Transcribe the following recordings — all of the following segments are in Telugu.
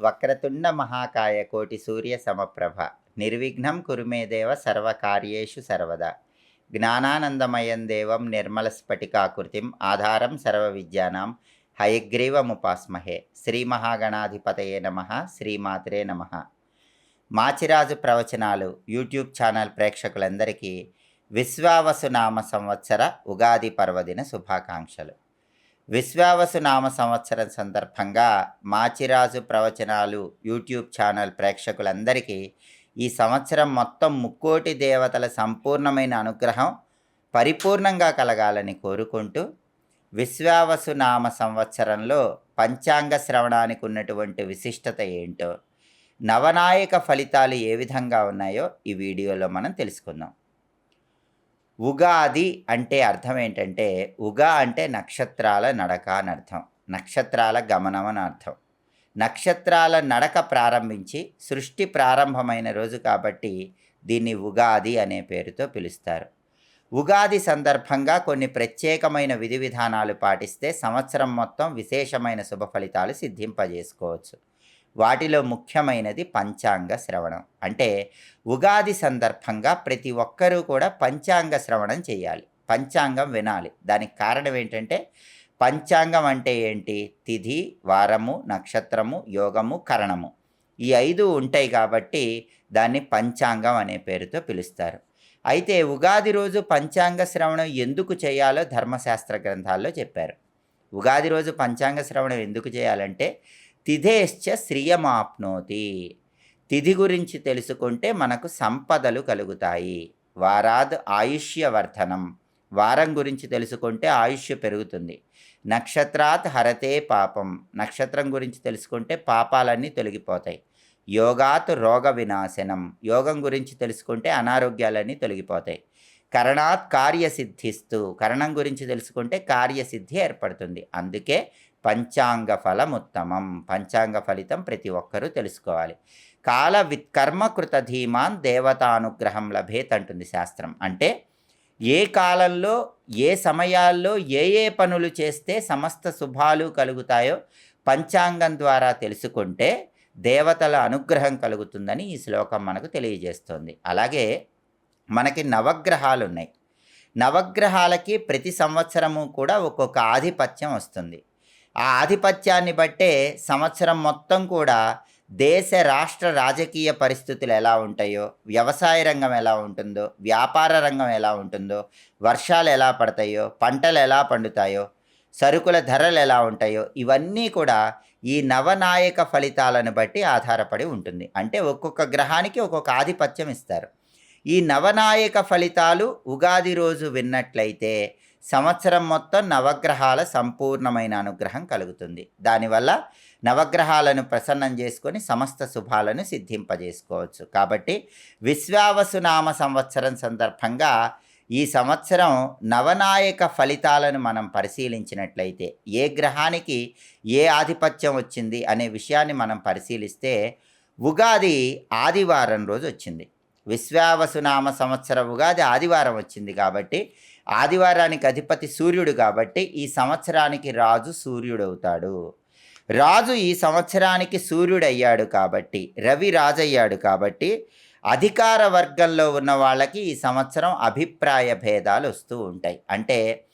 వక్రతుండ మహాకాయ కోటి సూర్య సమప్రభ. నిర్విఘ్నం కురుమేదేవ సర్వకార్యేషు సర్వదా. జ్ఞానానందమయం దేవం నిర్మల స్ఫటికాకృతిం ఆధారం సర్వ విద్యానాం హయగ్రీవముపాస్మహే శ్రీ మహాగణాధిపతయే నమ శ్రీమాత్రే నమ. మాచిరాజు ప్రవచనాలు యూట్యూబ్ ఛానల్ ప్రేక్షకులందరికీ విశ్వావసునామ సంవత్సర ఉగాది పర్వదిన శుభాకాంక్షలు. విశ్వావసు నామ సంవత్సరం సందర్భంగా మాచిరాజు ప్రవచనాలు యూట్యూబ్ ఛానల్ ప్రేక్షకులందరికీ ఈ సంవత్సరం మొత్తం ముక్కోటి దేవతల సంపూర్ణమైన అనుగ్రహం పరిపూర్ణంగా కలగాలని కోరుకుంటూ విశ్వావసు నామ సంవత్సరంలో పంచాంగ శ్రవణానికి ఉన్నటువంటి విశిష్టత ఏంటో నవనాయక ఫలితాలు ఏ విధంగా ఉన్నాయో ఈ వీడియోలో మనం తెలుసుకుందాం. ఉగాది అంటే అర్థం ఏంటంటే ఉగా అంటే నక్షత్రాల నడక అని అర్థం. నక్షత్రాల గమనం అని అర్థం. నక్షత్రాల నడక ప్రారంభించి సృష్టి ప్రారంభమైన రోజు కాబట్టి దీన్ని ఉగాది అనే పేరుతో పిలుస్తారు. ఉగాది సందర్భంగా కొన్ని ప్రత్యేకమైన విధి విధానాలు పాటిస్తే సంవత్సరం మొత్తం విశేషమైన శుభ ఫలితాలు సిద్ధింపజేసుకోవచ్చు. వాటిలో ముఖ్యమైనది పంచాంగ శ్రవణం. అంటే ఉగాది సందర్భంగా ప్రతి ఒక్కరూ కూడా పంచాంగ శ్రవణం చేయాలి. పంచాంగం వినాలి. దానికి కారణం ఏంటంటే పంచాంగం అంటే ఏంటి? తిథి వారము నక్షత్రము యోగము కరణము. ఈ ఐదు ఉంటాయి కాబట్టి దాన్ని పంచాంగం అనే పేరుతో పిలుస్తారు. అయితే ఉగాది రోజు పంచాంగ శ్రవణం ఎందుకు చేయాలో ధర్మశాస్త్ర గ్రంథాల్లో చెప్పారు. ఉగాది రోజు పంచాంగ శ్రవణం ఎందుకు చేయాలంటే తిథేశ్చ శ్రియమాప్నోతి. తిథి గురించి తెలుసుకుంటే మనకు సంపదలు కలుగుతాయి. వారాద్ ఆయుష్యవర్ధనం. వారం గురించి తెలుసుకుంటే ఆయుష్ పెరుగుతుంది. నక్షత్రాత్ హరతే పాపం. నక్షత్రం గురించి తెలుసుకుంటే పాపాలన్నీ తొలగిపోతాయి. యోగాత్ రోగ వినాశనం. యోగం గురించి తెలుసుకుంటే అనారోగ్యాలన్నీ తొలగిపోతాయి. కరణాత్ కార్యసిద్ధిస్తూ. కరణం గురించి తెలుసుకుంటే కార్యసిద్ధి ఏర్పడుతుంది. అందుకే పంచాంగ ఫలం ఉత్తమం పంచాంగ ఫలితం ప్రతి ఒక్కరూ తెలుసుకోవాలి. కాల విత్కర్మకృత ధీమాన్ దేవతానుగ్రహం లభేత్ అంటుంది శాస్త్రం. అంటే ఏ కాలంలో ఏ సమయాల్లో ఏ ఏ పనులు చేస్తే సమస్త శుభాలు కలుగుతాయో పంచాంగం ద్వారా తెలుసుకుంటే దేవతల అనుగ్రహం కలుగుతుందని ఈ శ్లోకం మనకు తెలియజేస్తుంది. అలాగే మనకి నవగ్రహాలు ఉన్నాయి నవగ్రహాలకి ప్రతి సంవత్సరము కూడా ఒక్కొక్క ఆధిపత్యం వస్తుంది. ఆ ఆధిపత్యాన్ని బట్టే సంవత్సరం మొత్తం కూడా దేశ రాష్ట్ర రాజకీయ పరిస్థితులు ఎలా ఉంటాయో వ్యవసాయ రంగం ఎలా ఉంటుందో వ్యాపార రంగం ఎలా ఉంటుందో వర్షాలు ఎలా పడతాయో పంటలు ఎలా పండుతాయో సరుకుల ధరలు ఎలా ఉంటాయో ఇవన్నీ కూడా ఈ నవనాయక ఫలితాలను బట్టి ఆధారపడి ఉంటుంది. అంటే ఒక్కొక్క గ్రహానికి ఒక్కొక్క ఆధిపత్యం ఇస్తారు. ఈ నవనాయక ఫలితాలు ఉగాది రోజు విన్నట్లయితే సంవత్సరం మొత్తం నవగ్రహాల సంపూర్ణమైన అనుగ్రహం కలుగుతుంది. దానివల్ల నవగ్రహాలను ప్రసన్నం చేసుకొని సమస్త శుభాలను సిద్ధింపజేసుకోవచ్చు. కాబట్టి విశ్వావసునామ సంవత్సరం సందర్భంగా ఈ సంవత్సరం నవనాయక ఫలితాలను మనం పరిశీలించినట్లయితే ఏ గ్రహానికి ఏ ఆధిపత్యం వచ్చింది అనే విషయాన్ని మనం పరిశీలిస్తే ఉగాది ఆదివారం రోజు వచ్చింది. విశ్వావసునామ సంవత్సరముగా అది ఆదివారం వచ్చింది కాబట్టి ఆదివారానికి అధిపతి సూర్యుడు కాబట్టి ఈ సంవత్సరానికి రాజు సూర్యుడవుతాడు. రాజు ఈ సంవత్సరానికి సూర్యుడయ్యాడు కాబట్టి రవి రాజయ్యాడు కాబట్టి అధికార వర్గంలో ఉన్న వాళ్ళకి ఈ సంవత్సరం అభిప్రాయ భేదాలు వస్తూ ఉంటాయి. అంటే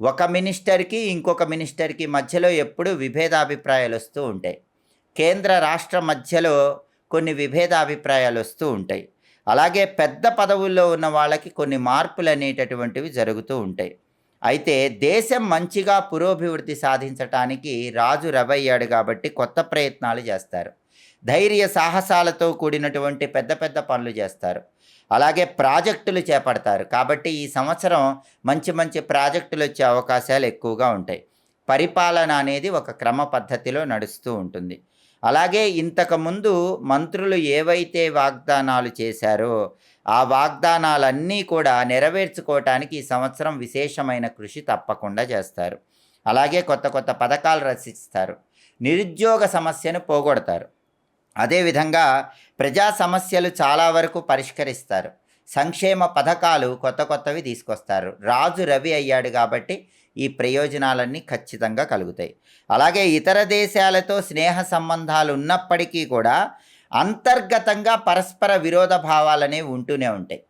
ఒక మినిస్టర్కి ఇంకొక మినిస్టర్కి మధ్యలో ఎప్పుడూ విభేదాభిప్రాయాలు వస్తూ ఉంటాయి. కేంద్ర రాష్ట్ర మధ్యలో కొన్ని విభేదాభిప్రాయాలు వస్తూ ఉంటాయి. అలాగే పెద్ద పదవుల్లో ఉన్న వాళ్ళకి కొన్ని మార్పులు అనేటటువంటివి జరుగుతూ ఉంటాయి. అయితే దేశం మంచిగా పురోభివృద్ధి సాధించటానికి రాజు రవయ్యాడు కాబట్టి కొత్త ప్రయత్నాలు చేస్తారు. ధైర్య సాహసాలతో కూడినటువంటి పెద్ద పెద్ద పనులు చేస్తారు. అలాగే ప్రాజెక్టులు చేపడతారు. కాబట్టి ఈ సంవత్సరం మంచి మంచి ప్రాజెక్టులు వచ్చే అవకాశాలు ఎక్కువగా ఉంటాయి. పరిపాలన అనేది ఒక క్రమ పద్ధతిలో నడుస్తూ ఉంటుంది. అలాగే ఇంతకుముందు మంత్రులు ఏవైతే వాగ్దానాలు చేశారో ఆ వాగ్దానాలన్నీ కూడా నెరవేర్చుకోవటానికి ఈ సంవత్సరం విశేషమైన కృషి తప్పకుండా చేస్తారు. అలాగే కొత్త కొత్త పథకాలు రచిస్తారు. నిరుద్యోగ సమస్యను పోగొడతారు. అదేవిధంగా ప్రజా సమస్యలు చాలా వరకు పరిష్కరిస్తారు. సంక్షేమ పథకాలు కొత్త కొత్తవి తీసుకొస్తారు. రాజు రవి అయ్యాడు కాబట్టి ఈ ప్రయోజనాలన్నీ ఖచ్చితంగా కలుగుతాయి. అలాగే ఇతర దేశాలతో స్నేహ సంబంధాలు ఉన్నప్పటికీ కూడా అంతర్గతంగా పరస్పర విరోధ భావాలనేవి ఉంటూనే ఉంటాయి.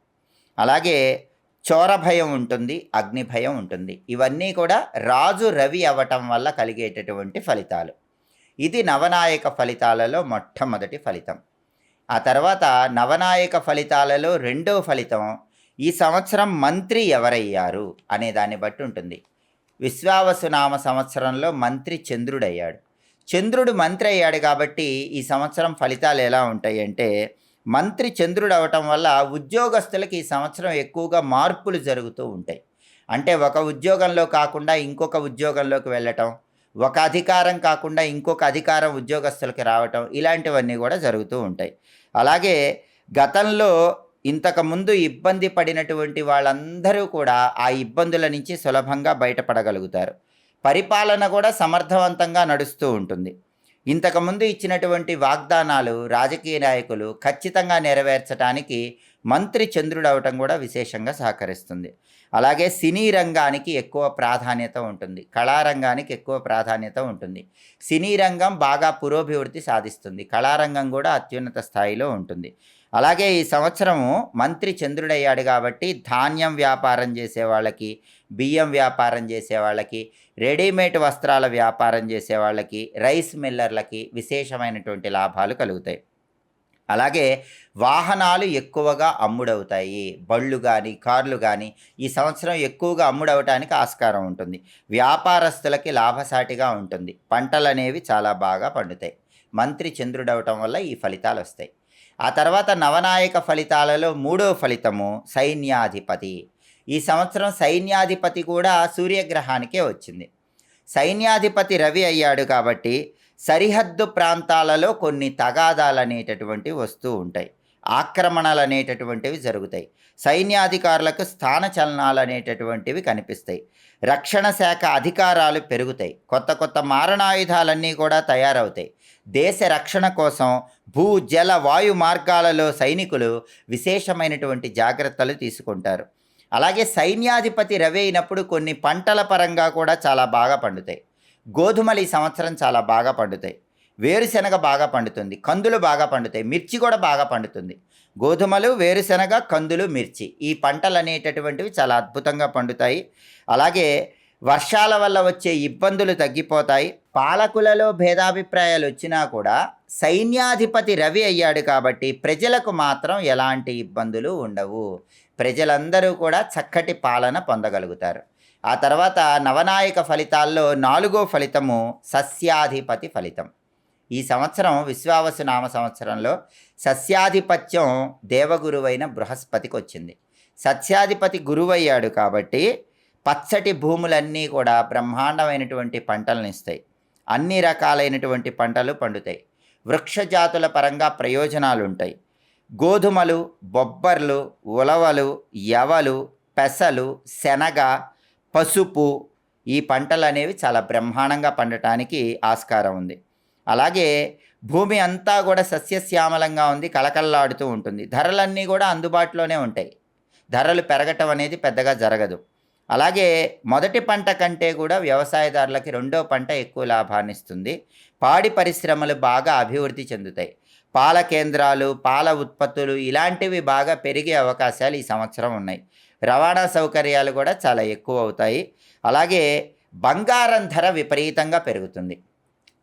అలాగే చోర భయం ఉంటుంది అగ్ని భయం ఉంటుంది. ఇవన్నీ కూడా రాజు రవి అవ్వటం వల్ల కలిగేటటువంటి ఫలితాలు. ఇది నవనాయక ఫలితాలలో మొట్టమొదటి ఫలితం. ఆ తర్వాత నవనాయక ఫలితాలలో రెండో ఫలితం ఈ సంవత్సరం మంత్రి ఎవరయ్యారు అనే దాన్ని బట్టి ఉంటుంది. విశ్వావసునామ సంవత్సరంలో మంత్రి చంద్రుడయ్యాడు. చంద్రుడు మంత్రి అయ్యాడు కాబట్టి ఈ సంవత్సరం ఫలితాలు ఎలా ఉంటాయి అంటే మంత్రి చంద్రుడు అవటం వల్ల ఉద్యోగస్తులకి ఈ సంవత్సరం ఎక్కువగా మార్పులు జరుగుతూ ఉంటాయి. అంటే ఒక ఉద్యోగంలో కాకుండా ఇంకొక ఉద్యోగంలోకి వెళ్ళటం ఒక అధికారం కాకుండా ఇంకొక అధికారం ఉద్యోగస్తులకి రావటం ఇలాంటివన్నీ కూడా జరుగుతూ ఉంటాయి. అలాగే గతంలో ఇంతకుముందు ఇబ్బంది పడినటువంటి వాళ్ళందరూ కూడా ఆ ఇబ్బందుల నుంచి సులభంగా బయటపడగలుగుతారు. పరిపాలన కూడా సమర్థవంతంగా నడుస్తూ ఉంటుంది. ఇంతకుముందు ఇచ్చినటువంటి వాగ్దానాలు రాజకీయ నాయకులు ఖచ్చితంగా నెరవేర్చడానికి మంత్రి చంద్రుడు అవటం కూడా విశేషంగా సహకరిస్తుంది. అలాగే సినీ రంగానికి ఎక్కువ ప్రాధాన్యత ఉంటుంది. కళారంగానికి ఎక్కువ ప్రాధాన్యత ఉంటుంది. సినీ రంగం బాగా పురోభివృద్ధి సాధిస్తుంది. కళారంగం కూడా అత్యున్నత స్థాయిలో ఉంటుంది. అలాగే ఈ సంవత్సరము మంత్రి చంద్రుడయ్యాడు కాబట్టి ధాన్యం వ్యాపారం చేసే వాళ్ళకి బియ్యం వ్యాపారం చేసే వాళ్ళకి రెడీమేడ్ వస్త్రాల వ్యాపారం చేసే వాళ్ళకి రైస్ మిల్లర్లకి విశేషమైనటువంటి లాభాలు కలుగుతాయి. అలాగే వాహనాలు ఎక్కువగా అమ్ముడవుతాయి. బళ్ళు కానీ కార్లు కానీ ఈ సంవత్సరం ఎక్కువగా అమ్ముడవటానికి ఆస్కారం ఉంటుంది. వ్యాపారస్తులకి లాభసాటిగా ఉంటుంది. పంటలు అనేవి చాలా బాగా పండుతాయి. మంత్రి చంద్రుడవటం వల్ల ఈ ఫలితాలు వస్తాయి ఆ తర్వాత నవనాయక ఫలితాలలో మూడో ఫలితము సైన్యాధిపతి. ఈ సంవత్సరం సైన్యాధిపతి కూడా సూర్యగ్రహానికే వచ్చింది. సైన్యాధిపతి రవి అయ్యాడు కాబట్టి సరిహద్దు ప్రాంతాలలో కొన్ని తగాదాలు అనేటటువంటివి వస్తూ ఉంటాయి. ఆక్రమణలు అనేటటువంటివి జరుగుతాయి. సైన్యాధికారులకు స్థాన చలనాలు అనేటటువంటివి కనిపిస్తాయి. రక్షణ శాఖ అధికారాలు పెరుగుతాయి. కొత్త కొత్త మారణాయుధాలన్నీ కూడా తయారవుతాయి. దేశ రక్షణ కోసం భూ జల వాయు మార్గాలలో సైనికులు విశేషమైనటువంటి జాగ్రత్తలు తీసుకుంటారు. అలాగే సైన్యాధిపతి రవి అయినప్పుడు కొన్ని పంటల పరంగా కూడా చాలా బాగా పండుతాయి. గోధుమలు ఈ సంవత్సరం చాలా బాగా పండుతాయి. వేరుశెనగ బాగా పండుతుంది. కందులు బాగా పండుతాయి. మిర్చి కూడా బాగా పండుతుంది. గోధుమలు వేరుశెనగ కందులు మిర్చి ఈ పంటలు అనేటటువంటివి చాలా అద్భుతంగా పండుతాయి. అలాగే వర్షాల వల్ల వచ్చే ఇబ్బందులు తగ్గిపోతాయి. పాలకులలో భేదాభిప్రాయాలు వచ్చినా కూడా సైన్యాధిపతి రవి అయ్యాడు కాబట్టి ప్రజలకు మాత్రం ఎలాంటి ఇబ్బందులు ఉండవు. ప్రజలందరూ కూడా చక్కటి పాలన పొందగలుగుతారు. ఆ తర్వాత నవనాయక ఫలితాల్లో నాలుగో ఫలితము సస్యాధిపతి ఫలితం. ఈ సంవత్సరం విశ్వావసు నామ సంవత్సరంలో సస్యాధిపత్యం దేవగురువైన బృహస్పతికి వచ్చింది. సస్యాధిపతి గురువయ్యాడు కాబట్టి పచ్చటి భూములన్నీ కూడా బ్రహ్మాండమైనటువంటి పంటలను ఇస్తాయి అన్ని రకాలైనటువంటి పంటలు పండుతాయి. వృక్షజాతుల పరంగా ప్రయోజనాలు ఉంటాయి గోధుమలు బొబ్బర్లు ఉలవలు యవలు పెసలు శనగ పసుపు ఈ పంటలు అనేవి చాలా బ్రహ్మాండంగా పండటానికి ఆస్కారం ఉంది. అలాగే భూమి అంతా కూడా సస్యశ్యామలంగా ఉంది కలకల్లాడుతూ ఉంటుంది. ధరలన్నీ కూడా అందుబాటులోనే ఉంటాయి. ధరలు పెరగటం అనేది పెద్దగా జరగదు. అలాగే మొదటి పంట కంటే కూడా వ్యవసాయదారులకి రెండో పంట ఎక్కువ లాభాన్ని ఇస్తుంది. పాడి పరిశ్రమలు బాగా అభివృద్ధి చెందుతాయి. పాల కేంద్రాలు పాల ఉత్పత్తులు ఇలాంటివి బాగా పెరిగే అవకాశాలు ఈ సంవత్సరం ఉన్నాయి. రవాణా సౌకర్యాలు కూడా చాలా ఎక్కువ అవుతాయి. అలాగే బంగారం ధర విపరీతంగా పెరుగుతుంది.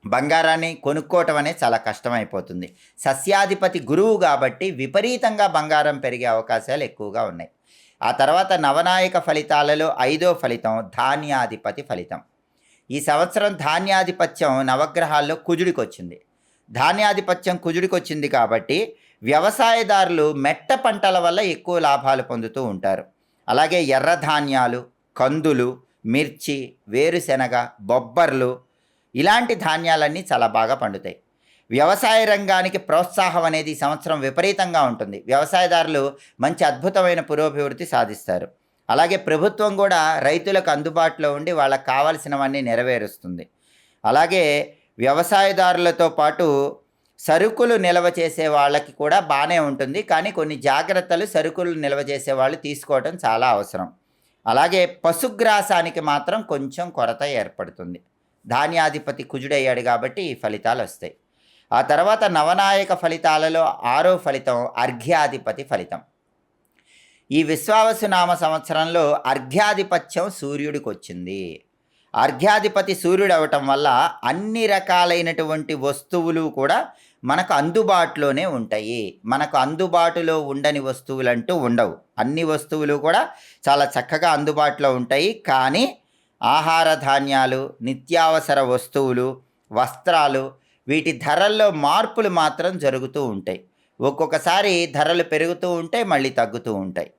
బంగారాన్ని కొనుక్కోవటం అనేది చాలా కష్టమైపోతుంది. సస్యాధిపతి గురువు కాబట్టి విపరీతంగా బంగారం పెరిగే అవకాశాలు ఎక్కువగా ఉన్నాయి. ఆ తర్వాత నవనాయక ఫలితాలలో ఐదో ఫలితం ధాన్యాధిపతి ఫలితం. ఈ సంవత్సరం ధాన్యాధిపత్యం నవగ్రహాల్లో కుజుడికి వచ్చింది ధాన్యాధిపత్యం కుజుడికి వచ్చింది కాబట్టి వ్యవసాయదారులు మెట్ట పంటల వల్ల ఎక్కువ లాభాలు పొందుతూ ఉంటారు. అలాగే ఎర్ర ధాన్యాలు కందులు మిర్చి వేరుశెనగ బొబ్బర్లు ఇలాంటి ధాన్యాలన్నీ చాలా బాగా పండుతాయి. వ్యవసాయ రంగానికి ప్రోత్సాహం అనేది ఈ సంవత్సరం విపరీతంగా ఉంటుంది. వ్యవసాయదారులు మంచి అద్భుతమైన పురోభివృద్ధి సాధిస్తారు. అలాగే ప్రభుత్వం కూడా రైతులకు అందుబాటులో ఉండి వాళ్ళకి కావాల్సినవన్నీ నెరవేరుస్తుంది. అలాగే వ్యవసాయదారులతో పాటు సరుకులు నిల్వ చేసే వాళ్ళకి కూడా బాగానే ఉంటుంది. కానీ కొన్ని జాగ్రత్తలు సరుకులు నిల్వ చేసే వాళ్ళు తీసుకోవడం చాలా అవసరం. అలాగే పశుగ్రాసానికి మాత్రం కొంచెం కొరత ఏర్పడుతుంది. ధాన్యాధిపతి కుజుడయ్యాడు కాబట్టి ఈ ఫలితాలు వస్తాయి. ఆ తర్వాత నవనాయక ఫలితాలలో ఆరో ఫలితం అర్ఘ్యాధిపతి ఫలితం. ఈ విశ్వావసునామ సంవత్సరంలో అర్ఘ్యాధిపత్యం సూర్యుడికి వచ్చింది అర్ఘ్యాధిపతి సూర్యుడు అవటం వల్ల అన్ని రకాలైనటువంటి వస్తువులు కూడా మనకు అందుబాటులోనే ఉంటాయి. మనకు అందుబాటులో ఉండని వస్తువులంటూ ఉండవు. అన్ని వస్తువులు కూడా చాలా చక్కగా అందుబాటులో ఉంటాయి. కానీ ఆహార ధాన్యాలు నిత్యావసర వస్తువులు వస్త్రాలు వీటి ధరల్లో మార్పులు మాత్రం జరుగుతూ ఉంటాయి. ఒక్కొక్కసారి ధరలు పెరుగుతూ ఉంటాయి మళ్ళీ తగ్గుతూ ఉంటాయి.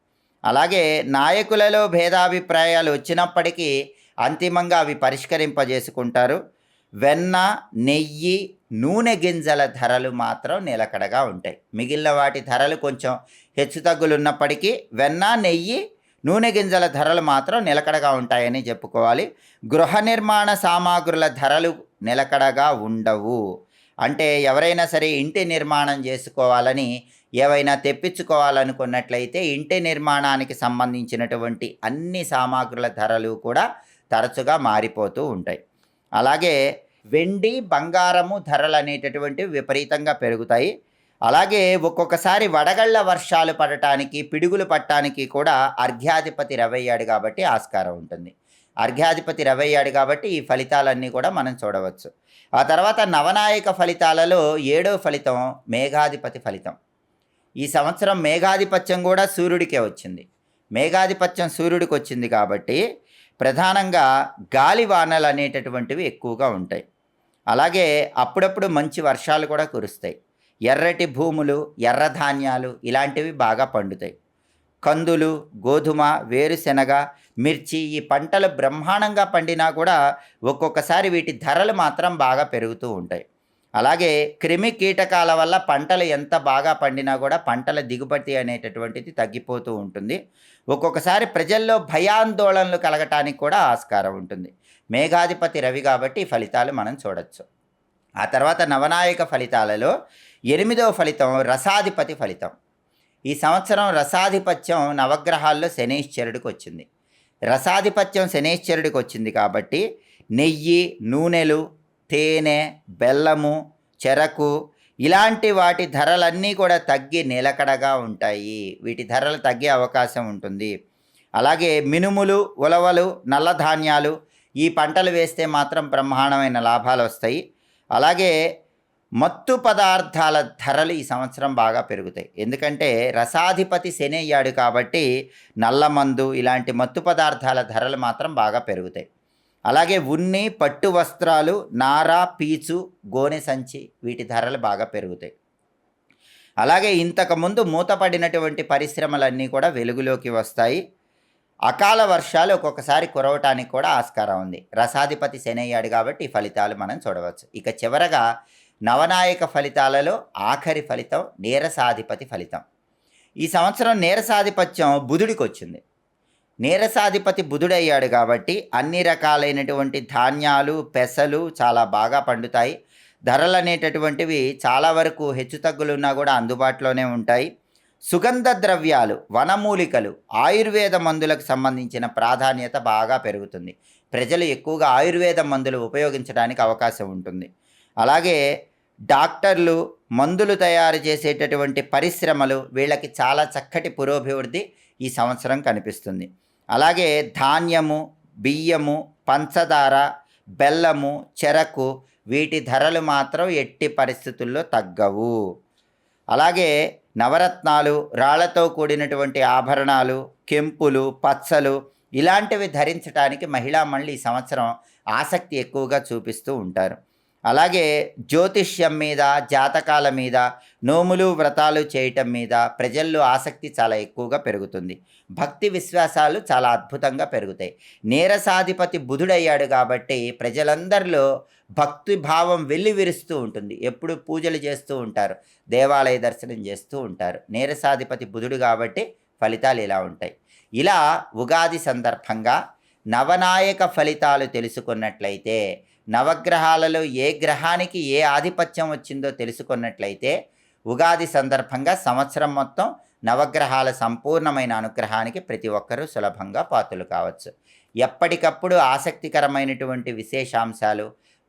అలాగే నాయకులలో భేదాభిప్రాయాలు వచ్చినప్పటికీ అంతిమంగా అవి పరిష్కరింపజేసుకుంటారు. వెన్న నెయ్యి నూనె గింజల ధరలు మాత్రం నిలకడగా ఉంటాయి. మిగిలిన వాటి ధరలు కొంచెం హెచ్చుతగ్గులు ఉన్నప్పటికీ వెన్న నెయ్యి నూనె గింజల ధరలు మాత్రం నిలకడగా ఉంటాయని చెప్పుకోవాలి. గృహ నిర్మాణ సామాగ్రుల ధరలు నిలకడగా ఉండవు. అంటే ఎవరైనా సరే ఇంటి నిర్మాణం చేసుకోవాలని ఏవైనా తెప్పించుకోవాలనుకున్నట్లయితే ఇంటి నిర్మాణానికి సంబంధించినటువంటి అన్ని సామాగ్రుల ధరలు కూడా తరచుగా మారిపోతూ ఉంటాయి. అలాగే వెండి బంగారము ధరలు అనేటటువంటివి విపరీతంగా పెరుగుతాయి. అలాగే ఒక్కొక్కసారి వడగళ్ళ వర్షాలు పడటానికి పిడుగులు పట్టడానికి కూడా అర్ఘ్యాధిపతి రవయ్యాడు కాబట్టి ఆస్కారం ఉంటుంది. అర్ఘ్యాధిపతి రవయ్యాడు కాబట్టి ఈ ఫలితాలన్నీ కూడా మనం చూడవచ్చు. ఆ తర్వాత నవనాయక ఫలితాలలో ఏడో ఫలితం మేఘాధిపతి ఫలితం. ఈ సంవత్సరం మేఘాధిపత్యం కూడా సూర్యుడికే వచ్చింది. మేఘాధిపత్యం సూర్యుడికి వచ్చింది కాబట్టి ప్రధానంగా గాలి వానలు అనేటటువంటివి ఎక్కువగా ఉంటాయి. అలాగే అప్పుడప్పుడు మంచి వర్షాలు కూడా కురుస్తాయి. ఎర్రటి భూములు ఎర్రధాన్యాలు ఇలాంటివి బాగా పండుతాయి. కందులు గోధుమ వేరుశెనగ మిర్చి ఈ పంటలు బ్రహ్మాండంగా పండినా కూడా ఒక్కొక్కసారి వీటి ధరలు మాత్రం బాగా పెరుగుతూ ఉంటాయి. అలాగే క్రిమి కీటకాల వల్ల పంటలు ఎంత బాగా పండినా కూడా పంటల దిగుబడి అనేటటువంటిది తగ్గిపోతూ ఉంటుంది. ఒక్కొక్కసారి ప్రజల్లో భయాందోళనలు కలగటానికి కూడా ఆస్కారం ఉంటుంది. మేఘాధిపతి రవి కాబట్టి ఈ ఫలితాలు మనం చూడొచ్చు. ఆ తర్వాత నవనాయక ఫలితాలలో ఎనిమిదవ ఫలితం రసాధిపతి ఫలితం. ఈ సంవత్సరం రసాధిపత్యం నవగ్రహాల్లో శనేశ్వరుడికి వచ్చింది. రసాధిపత్యం శనేశ్వరుడికి వచ్చింది కాబట్టి నెయ్యి నూనెలు తేనె బెల్లము చెరకు ఇలాంటి వాటి ధరలన్నీ కూడా తగ్గి నిలకడగా ఉంటాయి. వీటి ధరలు తగ్గే అవకాశం ఉంటుంది. అలాగే మినుములు ఉలవలు నల్ల ధాన్యాలు ఈ పంటలు వేస్తే మాత్రం బ్రహ్మాండమైన లాభాలు వస్తాయి. అలాగే మత్తు పదార్థాల ధరలు ఈ సంవత్సరం బాగా పెరుగుతాయి. ఎందుకంటే రసాధిపతి శని అయ్యాడు కాబట్టి నల్లమందు ఇలాంటి మత్తు పదార్థాల ధరలు మాత్రం బాగా పెరుగుతాయి. అలాగే ఉన్ని పట్టు వస్త్రాలు నార పీచు గోనె సంచి వీటి ధరలు బాగా పెరుగుతాయి. అలాగే ఇంతకుముందు మూతపడినటువంటి పరిశ్రమలన్నీ కూడా వెలుగులోకి వస్తాయి. అకాల వర్షాలు ఒక్కొక్కసారి కురవటానికి కూడా ఆస్కారం ఉంది. రసాధిపతి శనయ్యాడు కాబట్టి ఈ ఫలితాలు మనం చూడవచ్చు. ఇక చివరగా నవనాయక ఫలితాలలో ఆఖరి ఫలితం నీరసాధిపతి ఫలితం. ఈ సంవత్సరం నీరసాధిపత్యం బుధుడికి వచ్చింది. నీరసాధిపతి బుధుడయ్యాడు కాబట్టి అన్ని రకాలైనటువంటి ధాన్యాలు పెసలు చాలా బాగా పండుతాయి. ధరలు అనేటటువంటివి చాలా వరకు హెచ్చుతగ్గులున్నా కూడా అందుబాటులోనే ఉంటాయి. సుగంధ ద్రవ్యాలు వనమూలికలు ఆయుర్వేద మందులకు సంబంధించిన ప్రాధాన్యత బాగా పెరుగుతుంది. ప్రజలు ఎక్కువగా ఆయుర్వేద మందులు ఉపయోగించడానికి అవకాశం ఉంటుంది. అలాగే డాక్టర్లు మందులు తయారు చేసేటటువంటి పరిశ్రమలు వీళ్ళకి చాలా చక్కటి పురోభివృద్ధి ఈ సంవత్సరం కనిపిస్తుంది. అలాగే ధాన్యము బియ్యము పంచదార బెల్లము చెరకు వీటి ధరలు మాత్రం ఎట్టి పరిస్థితుల్లో తగ్గవు. అలాగే నవరత్నాలు రాళ్ళతో కూడినటువంటి ఆభరణాలు కెంపులు పచ్చలు ఇలాంటివి ధరించడానికి మహిళా మళ్ళీ ఈ సంవత్సరం ఆసక్తి ఎక్కువగా చూపిస్తూ ఉంటారు. అలాగే జ్యోతిష్యం మీద జాతకాల మీద నోములు వ్రతాలు చేయటం మీద ప్రజల్లో ఆసక్తి చాలా ఎక్కువగా పెరుగుతుంది. భక్తి విశ్వాసాలు చాలా అద్భుతంగా పెరుగుతాయి. నీరసాధిపతి బుధుడయ్యాడు కాబట్టి ప్రజలందరిలో భక్తి భావం వెళ్ళి విరుస్తూ ఉంటుంది. ఎప్పుడు పూజలు చేస్తూ ఉంటారు. దేవాలయ దర్శనం చేస్తూ ఉంటారు. నేరసాధిపతి బుధుడు కాబట్టి ఫలితాలు ఇలా ఉంటాయి. ఇలా ఉగాది సందర్భంగా నవనాయక ఫలితాలు తెలుసుకున్నట్లయితే నవగ్రహాలలో ఏ గ్రహానికి ఏ ఆధిపత్యం వచ్చిందో తెలుసుకున్నట్లయితే ఉగాది సందర్భంగా సంవత్సరం మొత్తం నవగ్రహాల సంపూర్ణమైన అనుగ్రహానికి ప్రతి ఒక్కరూ సులభంగా పాత్రలు కావచ్చు. ఎప్పటికప్పుడు ఆసక్తికరమైనటువంటి విశేషాంశాలు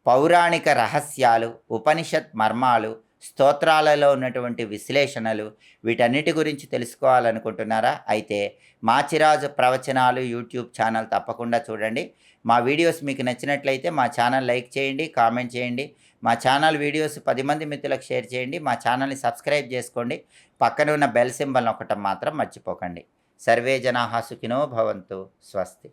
పౌరాణిక రహస్యాలు ఉపనిషత్ మర్మాలు స్తోత్రాలలో ఉన్నటువంటి విశ్లేషణలు వీటన్నిటి గురించి తెలుసుకోవాలనుకుంటున్నారా? అయితే మాచిరాజు ప్రవచనాలు యూట్యూబ్ ఛానల్ తప్పకుండా చూడండి. మా వీడియోస్ మీకు నచ్చినట్లయితే మా ఛానల్ లైక్ చేయండి కామెంట్ చేయండి. మా ఛానల్ వీడియోస్ పది మంది మిత్రులకు షేర్ చేయండి. మా ఛానల్ని సబ్స్క్రైబ్ చేసుకోండి. పక్కన ఉన్న బెల్ సింబల్ ఒకటం మాత్రం మర్చిపోకండి. సర్వే జనాహా సుఖినో భవంతు. స్వస్తి.